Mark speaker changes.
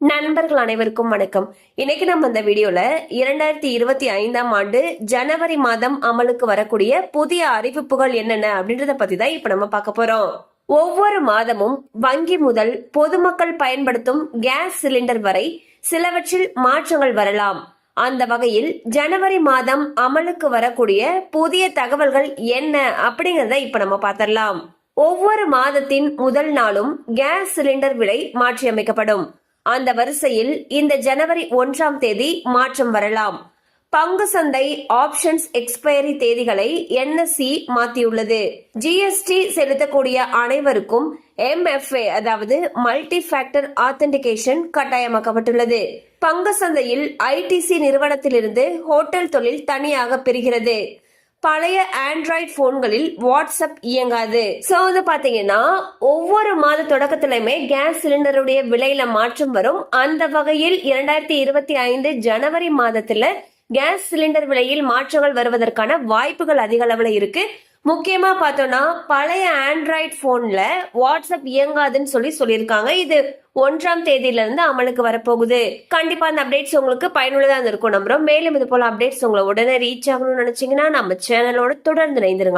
Speaker 1: நண்பர்கள் அனைவருக்கும் வணக்கம். இன்னைக்கு நம்ம இந்த வீடியோல இரண்டாயிரத்தி இருபத்தி ஐந்தாம் ஆண்டு ஜனவரி மாதம் அமலுக்கு வரக்கூடிய புதிய அறிவிப்புகள் என்னென்ன அப்படின்றத பத்தி தான் இப்ப நம்ம பார்க்க போறோம். ஒவ்வொரு மாதமும் வங்கி முதல் பொதுமக்கள் பயன்படுத்தும் கேஸ் சிலிண்டர் வரை சிலவற்றில் மாற்றங்கள் வரலாம். அந்த வகையில் ஜனவரி மாதம் அமலுக்கு வரக்கூடிய புதிய தகவல்கள் என்ன அப்படிங்கறத இப்ப நம்ம பார்த்தரலாம் ஒவ்வொரு மாதத்தின் முதல் நாளும் கேஸ் சிலிண்டர் விலை மாற்றியமைக்கப்படும். அந்த வரிசையில் இந்த ஜனவரி ஒன்றாம் தேதி மாற்றம் வரலாம். பங்கு சந்தை ஆப்ஷன்ஸ் எக்ஸ்பயரி தேதிகளை என்எஸ்சி மாற்றியுள்ளது ஜிஎஸ்டி செலுத்தக்கூடிய அனைவருக்கும் எம்எஃப்ஏ அதாவது மல்டி ஃபேக்டர் ஆத்தென்டிகேஷன் கட்டாயமாக்கப்பட்டுள்ளது. பங்கு சந்தையில் ஐடிசி நிறுவனத்திலிருந்து ஹோட்டல் தொழில் தனியாக பெறுகிறது பழைய ஆண்ட்ராய்ட் போன்களில் வாட்ஸ்அப் இயங்காது. சோ வந்து பாத்தீங்கன்னா ஒவ்வொரு மாத தொடக்கத்திலுமே கேஸ் சிலிண்டருடைய விலையில மாற்றம் வரும். அந்த வகையில் இரண்டாயிரத்தி இருபத்தி ஐந்து ஜனவரி மாதத்துல கேஸ் சிலிண்டர் விலையில் மாற்றங்கள் வருவதற்கான வாய்ப்புகள் அதிக அளவுல இருக்கு. முக்கியமாக பார்த்தோன்னா பழைய ஆண்ட்ராய்ட் ஃபோனில் வாட்ஸ்அப் இயங்காதுன்னு சொல்லி சொல்லியிருக்காங்க. இது ஒன்றாம் தேதியிலேருந்து அமலுக்கு வரப்போகுது. கண்டிப்பாக அந்த அப்டேட்ஸ் உங்களுக்கு பயனுள்ளதாக இருக்கும் நம்புறோம். மேலும் இது போல அப்டேட்ஸ் உங்களை உடனே ரீச் ஆகணும்னு நினச்சிங்கன்னா நம்ம சேனலோட தொடர்ந்து இணைந்திருங்க.